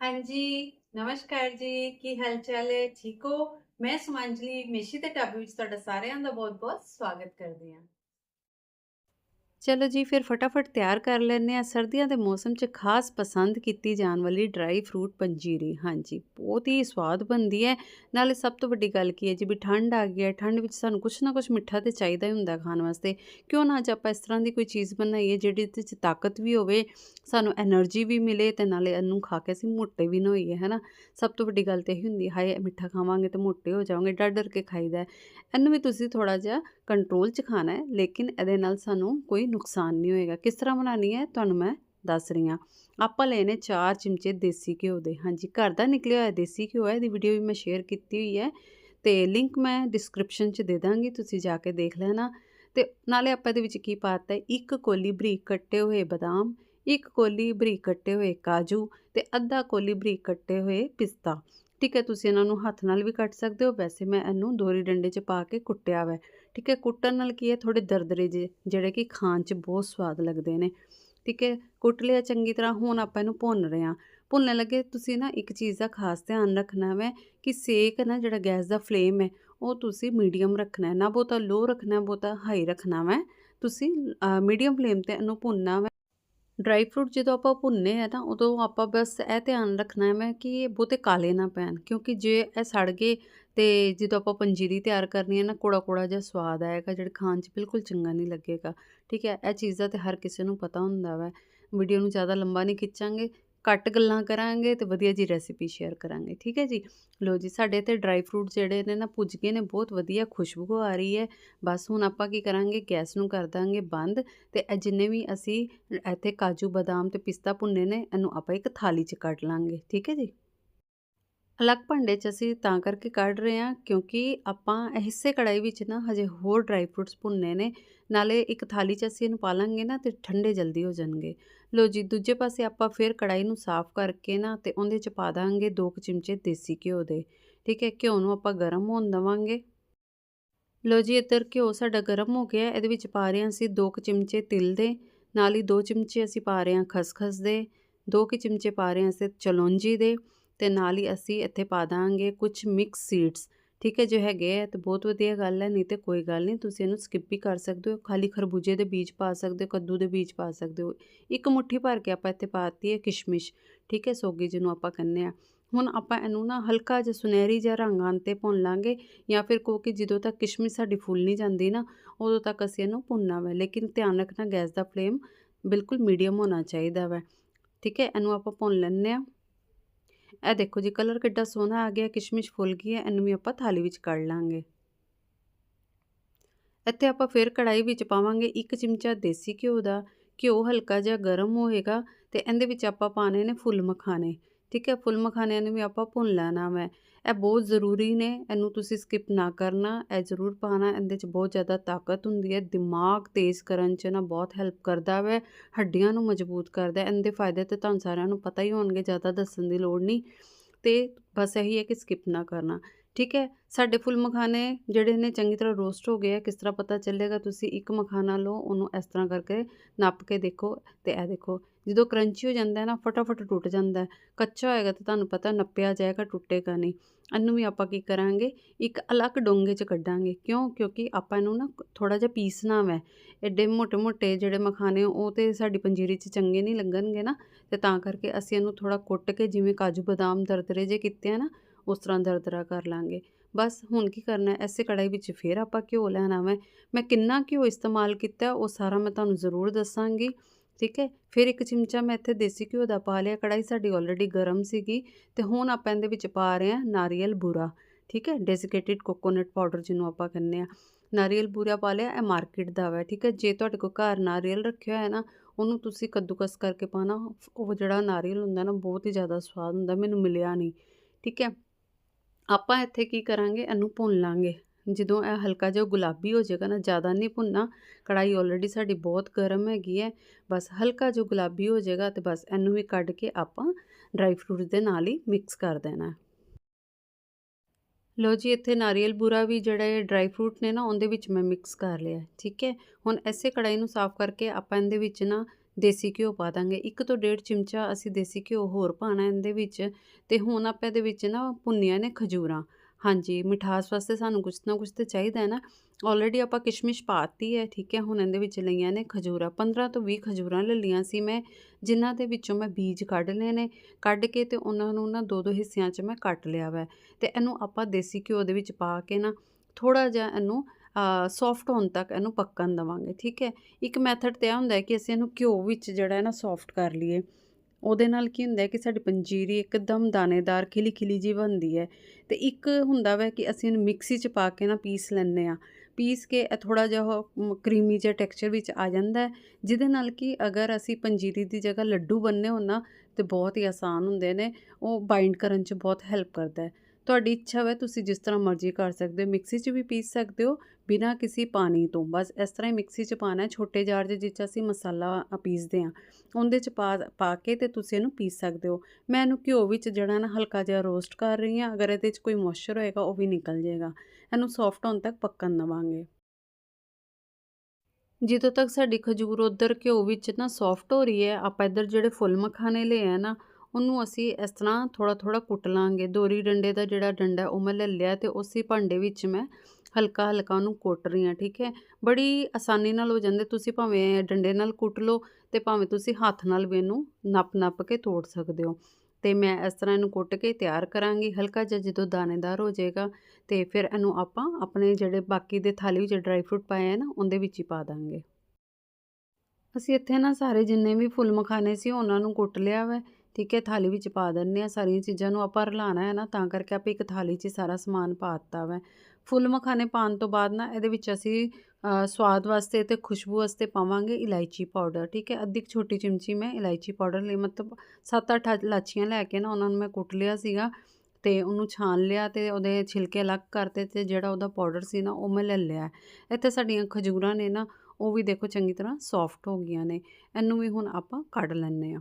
ਹਾਂਜੀ, ਨਮਸਕਾਰ ਜੀ। ਕੀ ਹਾਲ ਚਾਲ ਹੈ? ਠੀਕ ਹੋ? ਮੈਂ ਸੁਮਾਂਜਲੀ ਮੇਸ਼ੀ ਤੇ ਟਾਬੂ ਵਿੱਚ ਤੁਹਾਡਾ ਸਾਰਿਆਂ ਦਾ ਬਹੁਤ-ਬਹੁਤ ਸਵਾਗਤ ਕਰਦੀ ਹਾਂ। ਚਲੋ ਜੀ, ਫਿਰ ਫਟਾਫਟ ਤਿਆਰ ਕਰ ਲੈਂਦੇ ਆ ਸਰਦੀਆਂ ਦੇ ਮੌਸਮ 'ਚ ਖਾਸ ਪਸੰਦ ਕੀਤੀ ਜਾਣ ਵਾਲੀ ਡਰਾਈ ਫਰੂਟ ਪੰਜੀਰੀ। ਹਾਂਜੀ, ਬਹੁਤ ਹੀ ਸਵਾਦ ਬਣਦੀ ਹੈ। ਨਾਲੇ ਸਭ ਤੋਂ ਵੱਡੀ ਗੱਲ ਕੀ ਹੈ ਜੀ ਵੀ ਠੰਡ ਆ ਗਈ ਹੈ। ਠੰਡ ਵਿੱਚ ਸਾਨੂੰ ਕੁਛ ਨਾ ਕੁਛ ਮਿੱਠਾ ਤੇ ਚਾਹੀਦਾ ਹੀ ਹੁੰਦਾ ਖਾਣ ਵਾਸਤੇ। ਕਿਉਂ ਨਾ ਅੱਜ ਆਪਾਂ ਇਸ ਤਰ੍ਹਾਂ ਦੀ ਕੋਈ ਚੀਜ਼ ਬਣਾਈਏ ਜਿਹੜੀ ਤੇ ਚ ਤਾਕਤ ਵੀ ਹੋਵੇ, ਸਾਨੂੰ એનર્ਜੀ ਵੀ ਮਿਲੇ ਤੇ ਨਾਲੇ ਇਹਨੂੰ ਖਾ ਕੇ ਅਸੀਂ ਮੋਟੇ ਵੀ ਨਾ ਹੋਈਏ, ਹੈਨਾ? ਸਭ ਤੋਂ ਵੱਡੀ ਗੱਲ ਤੇ ਇਹ ਹੁੰਦੀ, ਹਾਏ, ਮਿੱਠਾ ਖਾਵਾਂਗੇ ਤੇ ਮੋਟੇ ਹੋ ਜਾਵਾਂਗੇ, ਡਰ ਡਰ ਕੇ ਖਾਈਦਾ ਇਹਨੂੰ ਵੀ ਤੁਸੀਂ ਥੋੜਾ ਜਿਹਾ ਕੰਟਰੋਲ 'ਚ ਖਾਣਾ ਹੈ, ਲੇਕਿਨ ਇਹਦੇ ਨਾਲ ਸਾਨੂੰ ਕੋਈ ਨੁਕਸਾਨ ਨਹੀਂ ਹੋਏਗਾ। ਕਿਸ ਤਰ੍ਹਾਂ ਬਣਾਉਣੀ ਹੈ? ਤੁਹਾਨੂੰ ਮੈਂ ਦੱਸ ਰਹੀ ਹਾਂ। ਆਪਾਂ ਲੈਣੇ 4 ਚਮਚੇ ਦੇਸੀ ਘਿਓ ਦੇ। ਹਾਂਜੀ, ਘਰ ਦਾ ਨਿਕਲਿਆ ਹੋਇਆ ਦੇਸੀ ਘਿਓ ਹੈ। ਇਹਦੀ ਵੀਡੀਓ ਵੀ ਮੈਂ ਸ਼ੇਅਰ ਕੀਤੀ ਹੋਈ ਹੈ। ਤੇ ਲਿੰਕ ਮੈਂ ਡਿਸਕ੍ਰਿਪਸ਼ਨ 'ਚ ਦੇ ਦਾਂਗੀ। ਤੁਸੀਂ ਜਾ ਕੇ ਦੇਖ ਲੈਣਾ। ਤੇ ਨਾਲੇ ਆਪਾਂ ਇਹਦੇ ਵਿੱਚ ਕੀ ਪਾਤਾ ਹੈ? ਇੱਕ ਕੋਲੀ ਬਰੀਕ ਕੱਟੇ ਹੋਏ ਬਦਾਮ, ਇੱਕ ਕੋਲੀ ਬਰੀਕ ਕੱਟੇ ਹੋਏ ਕਾਜੂ ਤੇ ਅੱਧਾ ਕੋਲੀ ਬਰੀਕ ਕੱਟੇ ਹੋਏ ਪਿਸਤਾ। ਠੀਕ ਹੈ, ਤੁਸੀਂ ਇਹਨਾਂ ਨੂੰ ਹੱਥ ਨਾਲ ਵੀ ਕੱਟ ਸਕਦੇ ਹੋ। ਵੈਸੇ ਮੈਂ ਇਹਨੂੰ ਦੋਰੀ ਡੰਡੇ 'ਚ ਪਾ ਕੇ ਕੁੱਟਿਆ ਵਾ ਠੀਕ ਹੈ, ਕੁੱਟਣ ਨਾਲ ਕੀ ਹੈ ਥੋੜੇ ਦਰਦਰੇ ਜੇ, ਜਿਹੜੇ ਕਿ ਖਾਣ 'ਚ ਬਹੁਤ ਸਵਾਦ ਲੱਗਦੇ ਨੇ। ਠੀਕ ਹੈ, ਕੁੱਟ ਲਿਆ, ਚੰਗੀ ਤਰ੍ਹਾਂ ਹੁਣ ਆਪਾਂ ਇਹਨੂੰ ਭੁੰਨ ਰਹੇ ਹਾਂ। ਭੁੰਨਣ ਲੱਗੇ, ਤੁਸੀਂ ਨਾ ਇੱਕ ਚੀਜ਼ ਦਾ ਖਾਸ ਧਿਆਨ ਰੱਖਣਾ ਵੈ ਕਿ ਸੇਕ ਨਾ ਜਿਹੜਾ ਗੈਸ ਦਾ ਫਲੇਮ ਹੈ, ਉਹ ਤੁਸੀਂ ਮੀਡੀਅਮ ਰੱਖਣਾ ਹੈ। ਨਾ ਬਹੁਤਾ ਲੋ ਰੱਖਣਾ, ਬਹੁਤਾ ਹਾਈ ਰੱਖਣਾ ਵੈ। ਤੁਸੀਂ ਮੀਡੀਅਮ ਫਲੇਮ ਤੇ ਇਹਨੂੰ ਭੁੰਨਣਾ ਵੈ। ਡਰਾਈ ਫਰੂਟ ਜਦੋਂ ਆਪਾਂ ਭੁੰਨੇ ਆ ਤਾਂ ਉਦੋਂ ਆਪਾਂ ਬਸ ਇਹ ਧਿਆਨ ਰੱਖਣਾ ਹੈ ਮੈਂ ਕਿ ਇਹ ਬਹੁਤੇ ਕਾਲੇ ਨਾ ਪੈਣ, ਕਿਉਂਕਿ ਜੇ ਇਹ ਸੜ ਗਏ ਤੇ ਜਦੋਂ ਆਪਾਂ ਪੰਜੀਰੀ ਤਿਆਰ ਕਰਨੀ ਹੈ ਨਾ ਕੋੜਾ ਕੋੜਾ ਜਿਹਾ ਸਵਾਦ ਆਏਗਾ, ਜਿਹੜਾ ਖਾਣ 'ਚ ਬਿਲਕੁਲ ਚੰਗਾ ਨਹੀਂ ਲੱਗੇਗਾ। ਠੀਕ ਹੈ, ਇਹ ਚੀਜ਼ਾਂ ਤੇ ਹਰ ਕਿਸੇ ਨੂੰ ਪਤਾ ਹੁੰਦਾ ਵਾ। ਵੀਡੀਓ ਨੂੰ ਜ਼ਿਆਦਾ ਲੰਬਾ ਨਹੀਂ ਖਿੱਚਾਂਗੇ। ਘੱਟ ਗੱਲਾਂ ਕਰਾਂਗੇ ਤੇ ਵਧੀਆ ਜੀ ਰੈਸਿਪੀ ਸ਼ੇਅਰ ਕਰਾਂਗੇ, ਠੀਕ ਹੈ ਜੀ? ਲੋ ਜੀ, ਸਾਡੇ ਇੱਥੇ ਡਰਾਈ ਫਰੂਟ ਜਿਹੜੇ ਨੇ ਨਾ ਭੁੱਜ ਗਏ ਨੇ, ਬਹੁਤ ਵਧੀਆ ਖੁਸ਼ਬੂ ਆ ਰਹੀ ਹੈ। ਬਸ ਹੁਣ ਆਪਾਂ ਕੀ ਕਰਾਂਗੇ, ਗੈਸ ਨੂੰ ਕਰ ਦਾਂਗੇ ਬੰਦ ਤੇ ਇਹ ਜਿੰਨੇ ਵੀ ਅਸੀਂ ਇੱਥੇ ਕਾਜੂ ਬਦਾਮ ਤੇ ਪਿਸਤਾ ਭੁੰਨੇ ਨੇ, ਇਹਨੂੰ ਆਪਾਂ ਇੱਕ ਥਾਲੀ 'ਚ ਕੱਢ ਲਾਂਗੇ, ਠੀਕ ਹੈ ਜੀ? ਅਲੱਗ ਭਾਂਡੇ 'ਚ ਅਸੀਂ ਤਾਂ ਕਰਕੇ ਕੱਢ ਰਹੇ ਹਾਂ, ਕਿਉਂਕਿ ਆਪਾਂ ਇਸੇ ਕੜਾਈ ਵਿੱਚ ਨਾ ਹਜੇ ਹੋਰ ਡਰਾਈ ਫਰੂਟਸ ਭੁੰਨੇ ਨੇ। ਨਾਲੇ ਇੱਕ ਥਾਲੀ 'ਚ ਅਸੀਂ ਇਹਨੂੰ ਪਾ ਲਾਂਗੇ ਨਾ ਤੇ ਠੰਡੇ ਜਲਦੀ ਹੋ ਜਾਣਗੇ। ਲੋ ਜੀ, ਦੂਜੇ ਪਾਸੇ ਆਪਾਂ ਫਿਰ ਕੜਾਈ ਨੂੰ ਸਾਫ਼ ਕਰਕੇ ਨਾ ਤੇ ਉਹਦੇ 'ਚ ਪਾ ਦਾਂਗੇ 2 ਚਮਚੇ ਦੇਸੀ ਘਿਓ ਦੇ। ਠੀਕ ਹੈ, ਘਿਓ ਨੂੰ ਆਪਾਂ ਗਰਮ ਹੋਣ ਦਵਾਂਗੇ। ਲੋ ਜੀ, ਇੱਧਰ ਘਿਓ ਸਾਡਾ ਗਰਮ ਹੋ ਗਿਆ, ਇਹਦੇ ਵਿੱਚ ਪਾ ਰਹੇ ਹਾਂ ਅਸੀਂ 2 ਚਮਚੇ ਤਿਲ ਦੇ। ਨਾਲ ਹੀ 2 ਚਮਚੇ ਅਸੀਂ ਪਾ ਰਹੇ ਹਾਂ ਖਸਖਸ ਦੇ 2 ਚਮਚੇ ਪਾ ਰਹੇ ਹਾਂ ਅਸੀਂ ਚਲੌਂਜੀ ਦੇ। ਤੇ ਨਾਲ ਹੀ ਅਸੀਂ ਇੱਥੇ ਪਾ ਦਾਂਗੇ ਕੁਝ ਮਿਕਸ ਸੀਡਸ ਠੀਕ ਹੈ ਜੋ ਹੈਗੇ ਹੈ ਤੇ ਬਹੁਤ ਵਧੀਆ ਗੱਲ ਹੈ, ਨਹੀਂ ਤੇ ਕੋਈ ਗੱਲ ਨਹੀਂ, ਤੁਸੀਂ ਇਹਨੂੰ ਸਕਿਪ ਵੀ ਕਰ ਸਕਦੇ ਹੋ। ਖਾਲੀ ਖਰਬੂਜੇ ਦੇ ਬੀਜ ਪਾ ਸਕਦੇ ਹੋ, ਕੱਦੂ ਦੇ ਬੀਜ ਪਾ ਸਕਦੇ ਹੋ। ਇੱਕ ਮੁੱਠੀ ਭਰ ਕੇ ਆਪਾਂ ਇੱਥੇ ਪਾਤੀ ਹੈ ਕਿਸ਼ਮਿਸ਼। ਠੀਕ ਹੈ, ਸੋਗੀ ਜਿਹਨੂੰ ਆਪਾਂ ਕਹਿੰਦੇ ਆ ਹੁਣ ਆਪਾਂ ਇਹਨੂੰ ਨਾ ਹਲਕਾ ਜਿਹਾ ਸੁਨਹਿਰੀ ਜਿਹਾ ਰੰਗ ਆਉਣ ਤੇ ਭੁੰਨ ਲਾਂਗੇ ਜਾਂ ਫਿਰ ਕੋ ਕਿ ਜਦੋਂ ਤੱਕ ਕਿਸ਼ਮਿਸ਼ ਸਾਡੀ ਫੁੱਲ ਨਹੀਂ ਜਾਂਦੀ ਨਾ, ਉਦੋਂ ਤੱਕ ਅਸੀਂ ਇਹਨੂੰ ਭੁੰਨਣਾ ਵਾ। ਲੇਕਿਨ ਧਿਆਨ ਰੱਖਣਾ ਗੈਸ ਦਾ ਫਲੇਮ ਬਿਲਕੁਲ ਮੀਡੀਅਮ ਹੋਣਾ ਚਾਹੀਦਾ ਵਾ। ਠੀਕ ਹੈ, ਇਹਨੂੰ ਆਪਾਂ ਭੁੰਨ ਲੈਂਦੇ ਆ ਇਹ ਦੇਖੋ ਜੀ, ਕਲਰ ਕਿੱਡਾ ਸੋਹਣਾ ਆ ਗਿਆ, ਕਿਸ਼ਮਿਸ਼ ਫੁੱਲ ਗਈ ਹੈ, ਇਹਨੂੰ ਵੀ ਆਪਾਂ ਥਾਲੀ ਵਿੱਚ ਕੱਢ ਲਾਂਗੇ। ਇੱਥੇ ਆਪਾਂ ਫਿਰ ਕੜਾਈ ਵਿੱਚ ਪਾਵਾਂਗੇ 1 ਚਮਚਾ ਦੇਸੀ ਘਿਓ ਦਾ, ਘਿਓ ਹਲਕਾ ਜਿਹਾ ਗਰਮ ਹੋਏਗਾ ਤੇ ਇਹਦੇ ਵਿੱਚ ਆਪਾਂ ਪਾਣੇ ਨੇ ਫੁੱਲ ਮਖਾਣੇ। ਠੀਕ ਹੈ, ਫੁੱਲ ਮਖਾਨਿਆਂ ਨੂੰ ਵੀ ਆਪਾਂ ਭੁੰਨ ਲੈਣਾ ਮੈਂ। ਇਹ ਬਹੁਤ ਜ਼ਰੂਰੀ ਨੇ, ਇਹਨੂੰ ਤੁਸੀਂ ਸਕਿਪ ਨਾ ਕਰਨਾ, ਇਹ ਜ਼ਰੂਰ ਪਾਣਾ, ਇਹਦੇ 'ਚ ਬਹੁਤ ਜ਼ਿਆਦਾ ਤਾਕਤ ਹੁੰਦੀ ਹੈ, ਦਿਮਾਗ ਤੇਜ਼ ਕਰਨ 'ਚ ਨਾ ਬਹੁਤ ਹੈਲਪ ਕਰਦਾ ਵੈ, ਹੱਡੀਆਂ ਨੂੰ ਮਜ਼ਬੂਤ ਕਰਦਾ, ਇਹਦੇ ਫਾਇਦੇ ਤੇ ਤੁਹਾਨੂੰ ਸਾਰਿਆਂ ਨੂੰ ਪਤਾ ਹੀ ਹੋਣਗੇ, ਜ਼ਿਆਦਾ ਦੱਸਣ ਦੀ ਲੋੜ ਨਹੀਂ। ਤੇ ਬਸ ਇਹੀ ਹੈ ਕਿ ਸਕਿਪ ਨਾ ਕਰਨਾ। ਠੀਕ ਹੈ, ਸਾਡੇ ਫੁੱਲ ਮਖਾਨੇ ਜਿਹੜੇ ਨੇ ਚੰਗੀ ਤਰ੍ਹਾਂ ਰੋਸਟ ਹੋ ਗਏ ਆ, ਕਿਸ ਤਰ੍ਹਾਂ ਪਤਾ ਚੱਲੇਗਾ ਤੁਸੀਂ ਇੱਕ ਮਖਾਨਾ ਲਓ, ਉਹਨੂੰ ਇਸ ਤਰ੍ਹਾਂ ਕਰਕੇ ਨੱਪ ਕੇ ਦੇਖੋ ਤੇ ਇਹ ਦੇਖੋ, ਜਦੋਂ ਕਰੰਚੀ ਹੋ ਜਾਂਦਾ ਹੈ ਨਾ, ਫਟਾਫਟ ਟੁੱਟ ਜਾਂਦਾ ਹੈ, ਕੱਚਾ ਹੋਏਗਾ ਤਾਂ ਤੁਹਾਨੂੰ ਪਤਾ ਨੱਪਿਆ ਜਾਏਗਾ, ਟੁੱਟੇਗਾ ਨਹੀਂ। ਇਹਨੂੰ ਵੀ ਆਪਾਂ ਕੀ ਕਰਾਂਗੇ, ਇੱਕ ਅਲੱਗ ਡੋਂਗੇ 'ਚ ਕੱਢਾਂਗੇ, ਕਿਉਂ? ਕਿਉਂਕਿ ਆਪਾਂ ਇਹਨੂੰ ਨਾ ਥੋੜਾ ਜਿਹਾ ਪੀਸਣਾ ਵੈ, ਐਡੇ ਮੋٹੇ-ਮੋٹੇ ਜਿਹੜੇ ਮਖਾਨੇ, ਉਹ ਤੇ ਸਾਡੀ ਪੰਜੀਰੀ 'ਚ ਚੰਗੇ ਨਹੀਂ ਲੱਗਣਗੇ ਨਾ, ਤੇ ਤਾਂ ਕਰਕੇ ਅਸੀਂ ਇਹਨੂੰ ਥੋੜਾ ਕੁੱਟ ਕੇ ਜਿਵੇਂ ਕਾਜੂ ਬਦਾਮ ਦਰਦਰੇ ਜੇ ਕੀਤੇ ਆ ਨਾ ਉਸ ਤਰ੍ਹਾਂ ਦਰਦਰਾ ਕਰ ਲਾਂਗੇ। ਬਸ ਹੁਣ ਕੀ ਕਰਨਾ, ਐਸੇ ਕੜਾਈ ਵਿੱਚ ਫੇਰ ਆਪਾਂ ਘਿਓ ਲੈਣਾ ਵਾ ਮੈਂ ਕਿੰਨਾ ਘਿਓ ਇਸਤੇਮਾਲ ਕੀਤਾ, ਉਹ ਸਾਰਾ ਮੈਂ ਤੁਹਾਨੂੰ ਜ਼ਰੂਰ ਦੱਸਾਂਗੀ, ਠੀਕ ਹੈ? ਫਿਰ ਇੱਕ ਚਮਚਾ ਮੈਂ ਇੱਥੇ ਦੇਸੀ ਘਿਓ ਦਾ ਪਾ ਲਿਆ। ਕੜਾਈ ਸਾਡੀ ਆਲਰੇਡੀ ਗਰਮ ਸੀਗੀ ਤੇ ਹੁਣ ਆਪਾਂ ਇਹਦੇ ਵਿੱਚ ਪਾ ਰਹੇ ਹਾਂ ਨਾਰੀਅਲ ਬੁਰਾ, ਠੀਕ ਹੈ? ਡੈਸੀਕੇਟਿਡ ਕੋਕੋਨਟ ਪਾਊਡਰ ਜਿਹਨੂੰ ਆਪਾਂ ਕਹਿੰਦੇ ਆ ਨਾਰੀਅਲ ਬੂਰਾ ਪਾ ਲਿਆ, ਇਹ ਮਾਰਕੀਟ ਦਾ ਵਾ, ਠੀਕ ਹੈ? ਜੇ ਤੁਹਾਡੇ ਕੋਲ ਘਰ ਨਾਰੀਅਲ ਰੱਖਿਆ ਹੋਇਆ ਨਾ, ਉਹਨੂੰ ਤੁਸੀਂ ਕੱਦੂਕਸ ਕਰਕੇ ਪਾਣਾ ਉਹ ਜਿਹੜਾ ਨਾਰੀਅਲ ਹੁੰਦਾ ਨਾ, ਬਹੁਤ ਹੀ ਜ਼ਿਆਦਾ ਸਵਾਦ ਹੁੰਦਾ, ਮੈਨੂੰ ਮਿਲਿਆ ਨਹੀਂ, ਠੀਕ ਹੈ? ਆਪਾਂ ਇੱਥੇ ਕੀ ਕਰਾਂਗੇ? ਇਹਨੂੰ ਭੁੰਨ ਲਾਂਗੇ। ਜਦੋਂ ਇਹ ਹਲਕਾ ਜਿਹਾ ਗੁਲਾਬੀ ਹੋ ਜਾਏਗਾ ਨਾ, ਜ਼ਿਆਦਾ ਨਹੀਂ ਭੁੰਨਣਾ। ਕੜਾਈ ਆਲਰੇਡੀ ਸਾਡੀ ਬਹੁਤ ਗਰਮ ਹੈਗੀ ਹੈ। ਬਸ ਹਲਕਾ ਜਿਹਾ ਗੁਲਾਬੀ ਹੋ ਜਾਏਗਾ ਤੇ ਬਸ ਇਹਨੂੰ ਵੀ ਕੱਢ ਕੇ ਆਪਾਂ ਡਰਾਈ ਫਰੂਟਸ ਦੇ ਨਾਲ ਹੀ ਮਿਕਸ ਕਰ ਦੇਣਾ ਲੋ ਜੀ, ਇੱਥੇ ਨਾਰੀਅਲ ਬੂਰਾ ਵੀ ਜਿਹੜਾ ਡਰਾਈ ਫਰੂਟ ਨੇ ਨਾ, ਉਹਦੇ ਵਿੱਚ ਮੈਂ ਮਿਕਸ ਕਰ ਲਿਆ ਠੀਕ ਹੈ? ਹੁਣ ਐਸੇ ਕੜਾਈ ਨੂੰ ਸਾਫ਼ ਕਰਕੇ ਆਪਾਂ ਇਹਦੇ ਵਿੱਚ ਨਾ ਦੇਸੀ ਘਿਓ ਪਾ ਦਾਂਗੇ। ਇੱਕ ਤੋਂ ਡੇਢ ਚਮਚਾ ਅਸੀਂ ਦੇਸੀ ਘਿਓ ਹੋਰ ਪਾਣਾ ਇਹਦੇ ਵਿੱਚ ਤੇ ਹੁਣ ਆਪਾਂ ਇਹਦੇ ਵਿੱਚ ਨਾ ਭੁੰਨੀਆਂ ਨੇ ਖਜੂਰਾਂ। ਹਾਂਜੀ, ਮਿਠਾਸ ਵਾਸਤੇ ਸਾਨੂੰ ਕੁਛ ਨਾ ਕੁਛ ਤੇ ਚਾਹੀਦਾ ਹੈ ਨਾ। ਆਲਰੇਡੀ ਆਪਾਂ ਕਿਸ਼ਮਿਸ਼ ਪਾਤੀ ਹੈ, ਠੀਕ ਹੈ, ਹੁਣ ਇਹਦੇ ਵਿੱਚ ਲਈਆਂ ਨੇ ਖਜੂਰਾਂ। 15 ਤੋਂ 20 ਖਜੂਰਾਂ ਲੈ ਲਈਆਂ ਸੀ ਮੈਂ, ਜਿਨ੍ਹਾਂ ਦੇ ਵਿੱਚੋਂ ਮੈਂ ਬੀਜ ਕੱਢ ਲਏ ਨੇ। ਕੱਢ ਕੇ ਤੇ ਉਹਨਾਂ ਨੂੰ ਨਾ ਦੋ ਦੋ ਹਿੱਸਿਆਂ 'ਚ ਮੈਂ ਕੱਟ ਲਿਆ ਵਾ। ਤੇ ਇਹਨੂੰ ਆਪਾਂ ਦੇਸੀ ਘਿਓ ਦੇ ਵਿੱਚ ਪਾ ਕੇ ਨਾ ਥੋੜਾ ਜਿਹਾ ਇਹਨੂੰ ਸੌਫਟ ਹੋਣ ਤੱਕ ਇਹਨੂੰ ਪੱਕਣ ਦਵਾਂਗੇ, ਠੀਕ ਹੈ? ਇੱਕ ਮੈਥਡ ਤੇ ਆ ਹੁੰਦਾ ਕਿ ਅਸੀਂ ਇਹਨੂੰ ਘਿਓ ਵਿੱਚ ਜਿਹੜਾ ਹੈ ਨਾ ਸੌਫਟ ਕਰ ਲਈਏ। ਉਹਦੇ ਨਾਲ ਕੀ ਹੁੰਦਾ ਕਿ ਸਾਡੀ ਪੰਜੀਰੀ ਇੱਕਦਮ ਦਾਣੇਦਾਰ ਖਿਲੀ ਖਿਲੀ ਜੀ ਬਣਦੀ ਹੈ। ਤੇ ਇੱਕ ਹੁੰਦਾ ਵੈ ਕਿ ਅਸੀਂ ਇਹਨੂੰ ਮਿਕਸੀ 'ਚ ਪਾ ਕੇ ਨਾ ਪੀਸ ਲੈਂਦੇ ਆ ਪੀਸ ਕੇ ਇਹ ਥੋੜਾ ਜਿਹਾ ਉਹ ਕਰੀਮੀ ਜਿਹਾ ਟੈਕਸਚਰ ਵਿੱਚ ਆ ਜਾਂਦਾ ਹੈ। ਜਿਹਦੇ ਨਾਲ ਕਿ ਅਗਰ ਅਸੀਂ ਪੰਜੀਰੀ ਦੀ ਜਗ੍ਹਾ ਲੱਡੂ ਬੰਨੇ ਹੋਣ ਨਾ, ਤੇ ਬਹੁਤ ਹੀ ਆਸਾਨ ਹੁੰਦੇ ਨੇ। ਉਹ ਬਾਈਂਡ ਕਰਨ 'ਚ ਬਹੁਤ ਹੈਲਪ ਕਰਦਾ ਹੈ। ਤੁਹਾਡੀ ਇੱਛਾ ਹੈ ਤੁਸੀਂ ਜਿਸ ਤਰ੍ਹਾਂ ਮਰਜ਼ੀ ਕਰ ਸਕਦੇ ਹੋ। ਮਿਕਸੀ 'ਚ ਵੀ ਪੀਸ ਸਕਦੇ ਹੋ ਬਿਨਾਂ ਕਿਸੇ ਪਾਣੀ ਤੋਂ। ਬਸ ਇਸ ਤਰ੍ਹਾਂ ਹੀ ਮਿਕਸੀ 'ਚ ਪਾਣਾ ਛੋਟੇ ਜਾਰ 'ਚ ਜਿੱਚ ਅਸੀਂ ਮਸਾਲਾ ਪੀਸਦੇ ਹਾਂ। ਉਹਦੇ 'ਚ ਪਾ ਪਾ ਕੇ ਤੇ ਤੁਸੀਂ ਇਹਨੂੰ ਪੀਸ ਸਕਦੇ ਹੋ। ਮੈਂ ਇਹਨੂੰ ਘਿਓ ਵਿੱਚ ਜਿਹੜਾ ਨਾ ਹਲਕਾ ਜਿਹਾ ਰੋਸਟ ਕਰ ਰਹੀ ਹਾਂ। ਅਗਰ ਇਹਦੇ 'ਚ ਕੋਈ ਮੋਇਸਚਰ ਹੋਏਗਾ ਉਹ ਵੀ ਨਿਕਲ ਜਾਏਗਾ। ਇਹਨੂੰ ਸੌਫਟ ਹੋਣ ਤੱਕ ਪੱਕਣ ਦਵਾਂਗੇ। ਜਦੋਂ ਤੱਕ ਸਾਡੀ ਖਜੂਰ ਉਧਰ ਘਿਓ ਵਿੱਚ ਨਾ ਸੌਫਟ ਹੋ ਰਹੀ ਹੈ, ਆਪਾਂ ਇੱਧਰ ਜਿਹੜੇ ਫੁੱਲ ਮਖਾਣੇ ਲਏ ਆ ਨਾ ਉਹਨੂੰ ਅਸੀਂ ਇਸ ਤਰ੍ਹਾਂ ਥੋੜਾ ਥੋੜਾ ਕੁੱਟ ਲਾਂਗੇ। ਦੋਰੀ ਡੰਡੇ ਦਾ ਜਿਹੜਾ ਡੰਡਾ ਉਹ ਮੈਂ ਲੈ ਲਿਆ ਤੇ ਉਸੇ ਭਾਂਡੇ ਵਿੱਚ ਮੈਂ ਹਲਕਾ ਹਲਕਾ ਉਹਨੂੰ ਕੁੱਟ ਰਹੀ ਹਾਂ, ਠੀਕ ਹੈ? ਬੜੀ ਆਸਾਨੀ ਨਾਲ ਹੋ ਜਾਂਦੇ, ਤੁਸੀਂ ਭਾਵੇਂ ਡੰਡੇ ਨਾਲ ਕੁੱਟ ਲਓ ਤੇ ਭਾਵੇਂ ਤੁਸੀਂ ਹੱਥ ਨਾਲ ਵੀ ਇਹਨੂੰ ਨੱਪ ਨੱਪ ਕੇ ਤੋੜ ਸਕਦੇ ਹੋ। ਤੇ ਮੈਂ ਇਸ ਤਰ੍ਹਾਂ ਇਹਨੂੰ ਕੁੱਟ ਕੇ ਤਿਆਰ ਕਰਾਂਗੀ, ਹਲਕਾ ਜਿਹਾ ਜਦੋਂ ਦਾਣੇਦਾਰ ਹੋ ਜਾਏਗਾ ਤੇ ਫਿਰ ਇਹਨੂੰ ਆਪਾਂ ਆਪਣੇ ਜਿਹੜੇ ਬਾਕੀ ਦੇ ਥਾਲੀ ਵਿੱਚ ਡਰਾਈ ਫਰੂਟ ਪਾਏ ਆ ਨਾ, ਉਹਦੇ ਵਿੱਚ ਹੀ ਪਾ ਦਾਂਗੇ। ਅਸੀਂ ਇੱਥੇ ਨਾ ਸਾਰੇ ਜਿੰਨੇ ਵੀ ਫੁੱਲ ਮਖਾਣੇ ਸੀ ਉਹਨਾਂ ਨੂੰ ਕੁੱਟ ਲਿਆ ਵਾ। ਠੀਕ ਹੈ, ਥਾਲੀ ਵਿੱਚ ਪਾ ਦਿੰਨੇ ਆ ਸਾਰੀਆਂ ਚੀਜ਼ਾਂ ਨੂੰ ਆਪਾਂ ਰਲਾਣਾ ਹੈ ਨਾ, ਤਾਂ ਕਰਕੇ ਆਪਾਂ ਇੱਕ ਥਾਲੀ 'ਚ ਸਾਰਾ ਸਮਾਨ ਪਾ ਦਿੱਤਾ ਵੈ। ਫੁੱਲ ਮਖਾਨੇ ਪਾਉਣ ਤੋਂ ਬਾਅਦ ਨਾ, ਇਹਦੇ ਵਿੱਚ ਅਸੀਂ ਸਵਾਦ ਵਾਸਤੇ ਤੇ ਖੁਸ਼ਬੂ ਵਾਸਤੇ ਪਾਵਾਂਗੇ ਇਲਾਇਚੀ ਪਾਊਡਰ, ਠੀਕ ਹੈ। ਅੱਧੀ ਛੋਟੀ ਚਮਚੀ ਮੈਂ ਇਲਾਇਚੀ ਪਾਊਡਰ ਲਈ, ਮਤਲਬ 7-8 ਇਲਾਚੀਆਂ ਲੈ ਕੇ ਨਾ, ਉਹਨਾਂ ਨੂੰ ਮੈਂ ਕੁੱਟ ਲਿਆ ਸੀਗਾ ਤੇ ਉਹਨੂੰ ਛਾਣ ਲਿਆ ਤੇ ਉਹਦੇ ਛਿਲਕੇ ਅਲੱਗ ਕਰਤੇ ਤੇ ਜਿਹੜਾ ਉਹਦਾ ਪਾਊਡਰ ਸੀ ਨਾ, ਉਹ ਮੈਂ ਲੈ ਲਿਆ। ਇੱਥੇ ਸਾਡੀਆਂ ਖਜੂਰਾਂ ਨੇ ਨਾ, ਉਹ ਵੀ ਦੇਖੋ ਚੰਗੀ ਤਰ੍ਹਾਂ ਸੌਫਟ ਹੋ ਗਈਆਂ ਨੇ, ਇਹਨੂੰ ਵੀ ਹੁਣ ਆਪਾਂ ਕੱਢ ਲੈਂਦੇ ਆ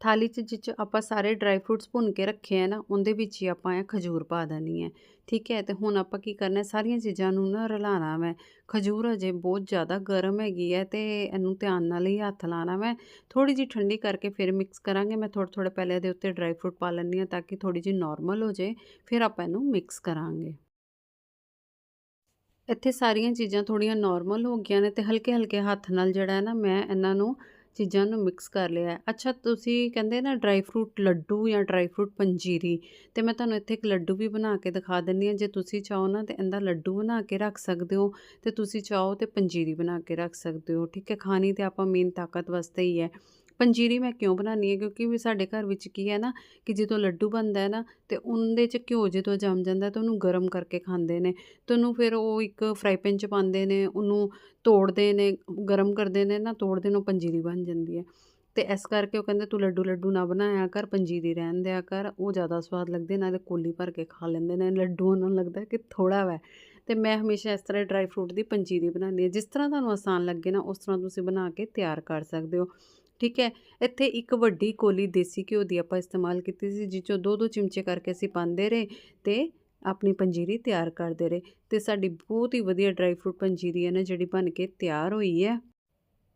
ਥਾਲੀ 'ਚ ਜਿੱਚ ਆਪਾਂ ਸਾਰੇ ਡਰਾਈ ਫਰੂਟਸ ਭੁੰਨ ਕੇ ਰੱਖੇ ਆ ਨਾ, ਉਹਦੇ ਵਿੱਚ ਹੀ ਆਪਾਂ ਇਹ ਖਜੂਰ ਪਾ ਦੇਣੀ ਹੈ। ਠੀਕ ਹੈ, ਤੇ ਹੁਣ ਆਪਾਂ ਕੀ ਕਰਨਾ, ਸਾਰੀਆਂ ਚੀਜ਼ਾਂ ਨੂੰ ਨਾ ਰਲਾਣਾ ਮੈਂ। ਖਜੂਰ ਅਜੇ ਬਹੁਤ ਜ਼ਿਆਦਾ ਗਰਮ ਹੈਗੀ ਹੈ ਤੇ ਇਹਨੂੰ ਧਿਆਨ ਨਾਲ ਹੀ ਹੱਥ ਲਾਣਾ ਮੈਂ। ਥੋੜੀ ਜੀ ਠੰਡੀ ਕਰਕੇ ਫਿਰ ਮਿਕਸ ਕਰਾਂਗੇ, ਮੈਂ ਥੋੜਾ ਥੋੜਾ ਪਹਿਲੇ ਇਹਦੇ ਉੱਤੇ ਡਰਾਈ ਫਰੂਟ ਪਾ ਲੈਂਦੀ ਹਾਂ ਤਾਂ ਕਿ ਥੋੜੀ ਜੀ ਨਾਰਮਲ ਹੋ ਜਾਏ ਫਿਰ ਆਪਾਂ ਇਹਨੂੰ ਮਿਕਸ ਕਰਾਂਗੇ। ਇੱਥੇ ਸਾਰੀਆਂ ਚੀਜ਼ਾਂ ਥੋੜੀਆਂ ਨਾਰਮਲ ਹੋ ਗਈਆਂ ਨੇ ਤੇ ਹਲਕੇ ਹਲਕੇ ਹੱਥ ਨਾਲ ਜਿਹੜਾ ਹੈ ਨਾ, ਮੈਂ ਇਹਨਾਂ ਨੂੰ ਚੀਜ਼ਾਂ ਨੂੰ ਮਿਕਸ ਕਰ ਲਿਆ ਅੱਛਾ, ਤੁਸੀਂ ਕਹਿੰਦੇ ਨਾ ਡਰਾਈ ਫਰੂਟ ਲੱਡੂ ਜਾਂ ਡਰਾਈ ਫਰੂਟ ਪੰਜੀਰੀ, ਤੇ ਮੈਂ ਤੁਹਾਨੂੰ ਇੱਥੇ ਇੱਕ ਲੱਡੂ ਵੀ ਬਣਾ ਕੇ ਦਿਖਾ ਦਿੰਨੀ ਆ ਜੇ ਤੁਸੀਂ ਚਾਹੋ ਨਾ ਤੇ ਇਹਦਾ ਲੱਡੂ ਬਣਾ ਕੇ ਰੱਖ ਸਕਦੇ ਹੋ, ਤੇ ਤੁਸੀਂ ਚਾਹੋ ਤੇ ਪੰਜੀਰੀ ਬਣਾ ਕੇ ਰੱਖ ਸਕਦੇ ਹੋ। ਠੀਕ ਹੈ, ਖਾਣੀ ਤੇ ਆਪਾਂ ਮੇਨ ਤਾਕਤ ਵਾਸਤੇ ਹੀ ਹੈ। ਪੰਜੀਰੀ ਮੈਂ ਕਿਉਂ ਬਣਾਉਣੀ ਹੈ? ਕਿਉਂਕਿ ਵੀ ਸਾਡੇ ਘਰ ਵਿੱਚ ਕੀ ਹੈ ਨਾ ਕਿ ਜਦੋਂ ਲੱਡੂ ਬਣਦਾ ਹੈ ਨਾ, ਤੇ ਉਹਦੇ 'ਚ ਘਿਓ ਜਦੋਂ ਜੰਮ ਜਾਂਦਾ ਤਾਂ ਉਹਨੂੰ ਗਰਮ ਕਰਕੇ ਖਾਂਦੇ ਨੇ। ਤੇ ਉਹਨੂੰ ਫਿਰ ਉਹ ਇੱਕ ਫਰਾਈ ਪੈਨ 'ਚ ਪਾਉਂਦੇ ਨੇ, ਉਹਨੂੰ ਤੋੜਦੇ ਨੇ, ਗਰਮ ਕਰਦੇ ਨੇ, ਨਾ ਤੋੜਦੇ ਨੇ, ਉਹ ਪੰਜੀਰੀ ਬਣ ਜਾਂਦੀ ਹੈ। ਤੇ ਇਸ ਕਰਕੇ ਉਹ ਕਹਿੰਦੇ ਤੂੰ ਲੱਡੂ ਲੱਡੂ ਨਾ ਬਣਾਇਆ ਕਰ, ਪੰਜੀਰੀ ਰਹਿਣ ਦਿਆ ਕਰ। ਉਹ ਜ਼ਿਆਦਾ ਸਵਾਦ ਲੱਗਦੇ ਨਾਲੇ ਕੋਲੀ ਭਰ ਕੇ ਖਾ ਲੈਂਦੇ ਨੇ। ਲੱਡੂ ਉਹਨਾਂ ਨੂੰ ਲੱਗਦਾ ਕਿ ਥੋੜਾ ਵੈ। ਤੇ ਮੈਂ ਹਮੇਸ਼ਾ ਇਸ ਤਰ੍ਹਾਂ ਡਰਾਈ ਫਰੂਟ ਦੀ ਪੰਜੀਰੀ ਬਣਾਉਂਦੀ ਹਾਂ। ਜਿਸ ਤਰ੍ਹਾਂ ਤੁਹਾਨੂੰ ਆਸਾਨ ਲੱਗੇ ਨਾ, ਉਸ ਤਰ੍ਹਾਂ ਤੁਸੀਂ ਬਣਾ ਕੇ ਤਿਆਰ ਕਰ ਸਕਦੇ ਹੋ। ਠੀਕ ਹੈ, ਇੱਥੇ ਇੱਕ ਵੱਡੀ ਕੋਲੀ ਦੇਸੀ ਘਿਓ ਦੀ ਆਪਾਂ ਇਸਤੇਮਾਲ ਕੀਤੀ ਸੀ ਜਿਸ ਚੋਂ ਦੋ ਦੋ ਚਮਚੇ ਕਰਕੇ ਅਸੀਂ ਪਾਉਂਦੇ ਰਹੇ ਤੇ ਆਪਣੀ ਪੰਜੀਰੀ ਤਿਆਰ ਕਰਦੇ ਰਹੇ ਤੇ ਸਾਡੀ ਬਹੁਤ ਹੀ ਵਧੀਆ ਡਰਾਈ ਫਰੂਟ ਪੰਜੀਰੀ ਹੈ ਨਾ, ਜਿਹੜੀ ਬਣ ਕੇ ਤਿਆਰ ਹੋਈ ਹੈ।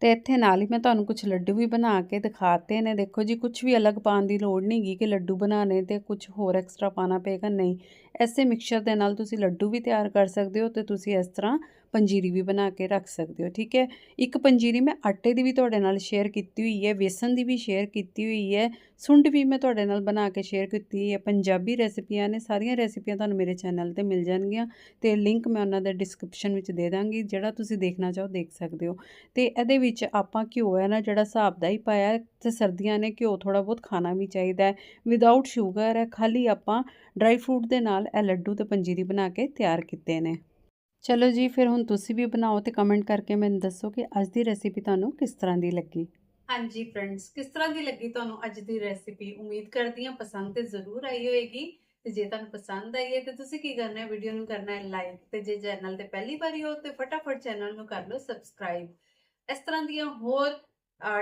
ਤੇ ਇੱਥੇ ਨਾਲ ਹੀ ਮੈਂ ਤੁਹਾਨੂੰ ਕੁਝ ਲੱਡੂ ਵੀ ਬਣਾ ਕੇ ਦਿਖਾਤੇ ਨੇ, ਦੇਖੋ ਜੀ ਕੁਝ ਵੀ ਅਲੱਗ ਪਾਉਣ ਦੀ ਲੋੜ ਨਹੀਂ ਗਈ ਕਿ ਲੱਡੂ ਬਣਾਣੇ ਤੇ ਕੁਝ ਹੋਰ ਐਕਸਟਰਾ ਪਾਣਾ ਪਏਗਾ, ਨਹੀਂ। ਐਸੇ ਮਿਕਸਚਰ ਦੇ ਨਾਲ ਤੁਸੀਂ ਲੱਡੂ ਵੀ ਤਿਆਰ ਕਰ ਸਕਦੇ ਹੋ ਤੇ ਤੁਸੀਂ ਇਸ ਤਰ੍ਹਾਂ ਪੰਜੀਰੀ ਵੀ ਬਣਾ ਕੇ ਰੱਖ ਸਕਦੇ ਹੋ, ਠੀਕ ਹੈ? ਇੱਕ ਪੰਜੀਰੀ ਮੈਂ ਆਟੇ ਦੀ ਵੀ ਤੁਹਾਡੇ ਨਾਲ ਸ਼ੇਅਰ ਕੀਤੀ ਹੋਈ ਹੈ, ਵੇਸਣ ਦੀ ਵੀ ਸ਼ੇਅਰ ਕੀਤੀ ਹੋਈ ਹੈ, ਸੁੰਡ ਵੀ ਮੈਂ ਤੁਹਾਡੇ ਨਾਲ ਬਣਾ ਕੇ ਸ਼ੇਅਰ ਕੀਤੀ ਹੈ, ਪੰਜਾਬੀ ਰੈਸਪੀਆਂ ਨੇ, ਸਾਰੀਆਂ ਰੈਸਪੀਆਂ ਤੁਹਾਨੂੰ ਮੇਰੇ ਚੈਨਲ ਤੇ ਮਿਲ ਜਾਣਗੀਆਂ ਤੇ ਲਿੰਕ ਮੈਂ ਉਹਨਾਂ ਦੇ ਡਿਸਕ੍ਰਿਪਸ਼ਨ ਵਿੱਚ ਦੇ ਦਾਂਗੀ, ਜਿਹੜਾ ਤੁਸੀਂ ਦੇਖਣਾ ਚਾਹੋ ਦੇਖ ਸਕਦੇ ਹੋ। ਤੇ ਇਹਦੇ ਵਿੱਚ ਆਪਾਂ ਘਿਓ ਹੈ ਨਾ, ਜਿਹੜਾ ਹਿਸਾਬ ਦਾ ਹੀ ਪਾਇਆ ਤੇ ਸਰਦੀਆਂ ਨੇ ਘਿਓ ਥੋੜਾ ਬਹੁਤ ਖਾਣਾ ਵੀ ਚਾਹੀਦਾ ਹੈ। ਵਿਦਆਊਟ ਸ਼ੂਗਰ ਹੈ, ਖਾਲੀ ਆਪਾਂ ਡਰਾਈ ਫਰੂਟ ਦੇ ਨਾਲ ਇਹ ਲੱਡੂ ਤੇ ਪੰਜੀਰੀ ਬਣਾ ਕੇ ਤਿਆਰ ਕੀਤੇ ਨੇ। ਚਲੋ ਜੀ, ਫਿਰ ਹੁਣ ਤੁਸੀਂ ਵੀ ਬਣਾਓ ਤੇ ਕਮੈਂਟ ਕਰਕੇ ਮੈਨੂੰ ਦੱਸੋ ਕਿ ਅੱਜ ਦੀ ਰੈਸਿਪੀ ਤੁਹਾਨੂੰ ਕਿਸ ਤਰ੍ਹਾਂ ਦੀ ਲੱਗੀ। ਹਾਂਜੀ ਫਰੈਂਡਸ ਕਿਸ ਤਰ੍ਹਾਂ ਦੀ ਲੱਗੀ ਤੁਹਾਨੂੰ ਅੱਜ ਦੀ ਰੈਸਿਪੀ ਉਮੀਦ ਕਰਦੀ ਹਾਂ ਪਸੰਦ ਤੇ ਜ਼ਰੂਰ ਆਈ ਹੋਏਗੀ। ਤੇ ਜੇ ਤੁਹਾਨੂੰ ਪਸੰਦ ਆਈ ਹੈ ਤੇ ਤੁਸੀਂ ਕੀ ਕਰਨਾ ਹੈ? ਵੀਡੀਓ ਨੂੰ ਕਰਨਾ ਹੈ ਲਾਈਕ ਤੇ ਜੇ ਚੈਨਲ ਤੇ ਪਹਿਲੀ ਵਾਰੀ ਹੋ ਤੇ ਫਟਾਫਟ ਚੈਨਲ ਨੂੰ ਕਰ ਲਓ ਸਬਸਕ੍ਰਾਈਬ ਇਸ ਤਰ੍ਹਾਂ ਦੀਆਂ ਹੋਰ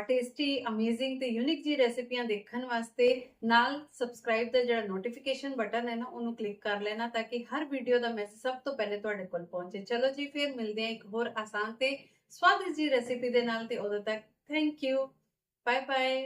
ਟੇਸਟੀ ਅਮੇਜ਼ਿੰਗ ਤੇ ਯੂਨਿਕ ਜੀ ਰੈਸਿਪੀਆਂ ਦੇਖਣ ਵਾਸਤੇ ਨਾਲ ਸਬਸਕ੍ਰਾਈਬ ਦਾ ਜਿਹੜਾ ਨੋਟੀਫਿਕੇਸ਼ਨ ਬਟਨ ਹੈ ਨਾ, ਉਹਨੂੰ ਕਲਿੱਕ ਕਰ ਲੈਣਾ ਤਾਂ ਕਿ ਹਰ ਵੀਡੀਓ ਦਾ ਮੈਸੇਜ ਸਭ ਤੋਂ ਪਹਿਲੇ ਤੁਹਾਡੇ ਕੋਲ ਪਹੁੰਚੇ। ਚਲੋ ਜੀ, ਫਿਰ ਮਿਲਦੇ ਹਾਂ ਇੱਕ ਹੋਰ ਆਸਾਨ ਤੇ ਸਵਾਦਿਸ਼ਟ ਜੀ ਰੈਸਿਪੀ ਦੇ ਨਾਲ ਤੇ ਉਦੋਂ ਤੱਕ ਥੈਂਕ ਯੂ ਬਾਏ ਬਾਏ